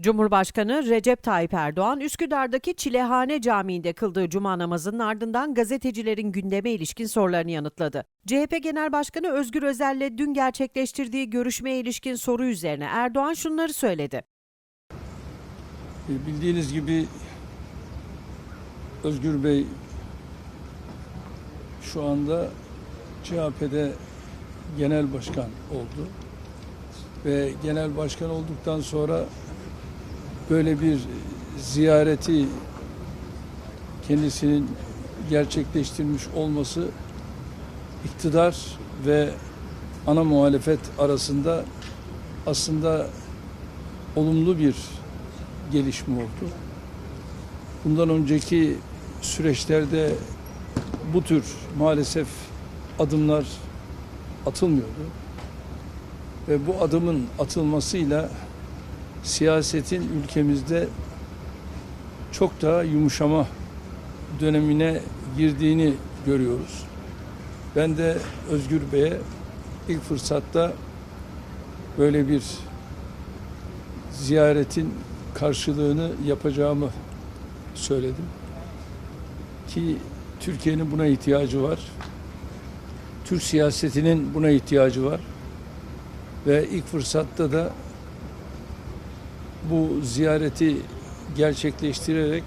Cumhurbaşkanı Recep Tayyip Erdoğan, Üsküdar'daki Çilehane Camii'nde kıldığı cuma namazının ardından gazetecilerin gündeme ilişkin sorularını yanıtladı. CHP Genel Başkanı Özgür Özel'le dün gerçekleştirdiği görüşmeye ilişkin soru üzerine Erdoğan şunları söyledi. E, Bildiğiniz gibi Özgür Bey şu anda CHP'de genel başkan oldu. Ve genel başkan olduktan sonra böyle bir ziyareti kendisinin gerçekleştirmiş olması iktidar ve ana muhalefet arasında aslında olumlu bir gelişme oldu. Bundan önceki süreçlerde bu tür maalesef adımlar atılmıyordu. Ve bu adımın atılmasıyla siyasetin ülkemizde çok daha yumuşama dönemine girdiğini görüyoruz. Ben de Özgür Bey'e ilk fırsatta böyle bir ziyaretin karşılığını yapacağımı söyledim. Ki Türkiye'nin buna ihtiyacı var. Türk siyasetinin buna ihtiyacı var. Ve ilk fırsatta da bu ziyareti gerçekleştirerek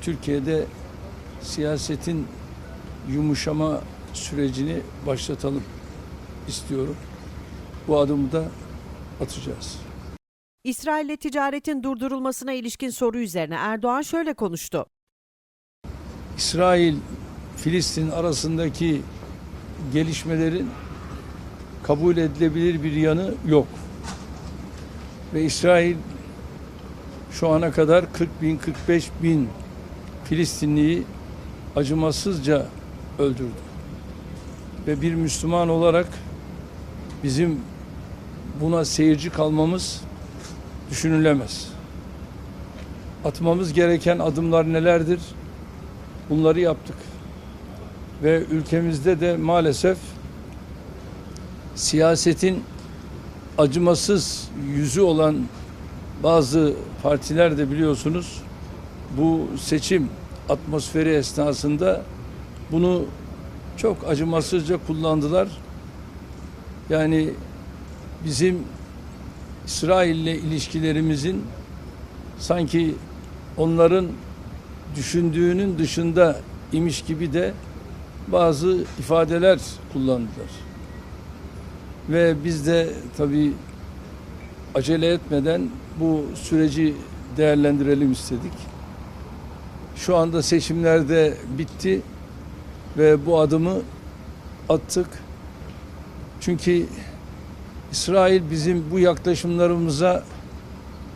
Türkiye'de siyasetin yumuşama sürecini başlatalım istiyorum. Bu adımı da atacağız. İsrail'le ticaretin durdurulmasına ilişkin soru üzerine Erdoğan şöyle konuştu. İsrail Filistin arasındaki gelişmelerin kabul edilebilir bir yanı yok. Ve İsrail şu ana kadar 40 bin 45 bin Filistinliyi acımasızca öldürdü. Ve bir Müslüman olarak bizim buna seyirci kalmamız düşünülemez. Atmamız gereken adımlar nelerdir? Bunları yaptık. Ve ülkemizde de maalesef siyasetin acımasız yüzü olan bazı partiler de biliyorsunuz bu seçim atmosferi esnasında bunu çok acımasızca kullandılar. Yani bizim İsrail'le ilişkilerimizin sanki onların düşündüğünün dışında imiş gibi de bazı ifadeler kullandılar. Ve biz de tabii acele etmeden bu süreci değerlendirelim istedik. Şu anda seçimlerde bitti ve bu adımı attık. Çünkü İsrail bizim bu yaklaşımlarımıza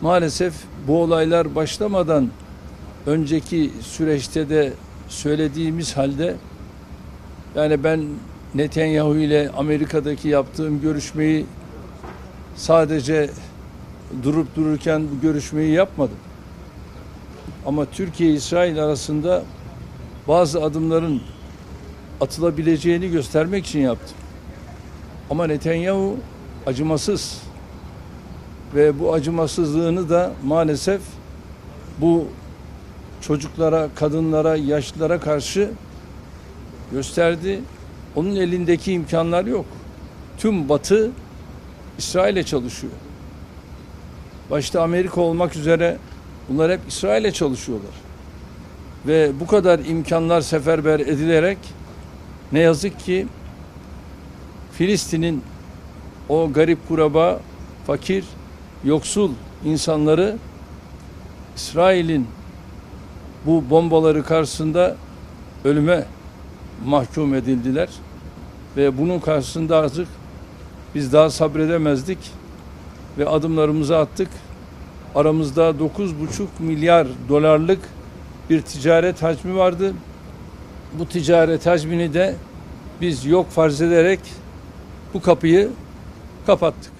maalesef bu olaylar başlamadan önceki süreçte de söylediğimiz halde yani ben Netanyahu ile Amerika'daki yaptığım görüşmeyi sadece durup dururken bu görüşmeyi yapmadım. Ama Türkiye İsrail arasında bazı adımların atılabileceğini göstermek için yaptım. Ama Netanyahu acımasız ve bu acımasızlığını da maalesef bu çocuklara, kadınlara, yaşlılara karşı gösterdi. Onun elindeki imkanlar yok. Tüm Batı İsrail'e çalışıyor. Başta Amerika olmak üzere bunlar hep İsrail'e çalışıyorlar. Ve bu kadar imkanlar seferber edilerek ne yazık ki Filistin'in o garip kuraba, fakir, yoksul insanları İsrail'in bu bombaları karşısında ölüme mahkum edildiler. Ve bunun karşısında artık biz daha sabredemezdik ve adımlarımızı attık. Aramızda 9,5 milyar dolarlık bir ticaret hacmi vardı. Bu ticaret hacmini de biz yok farz ederek bu kapıyı kapattık.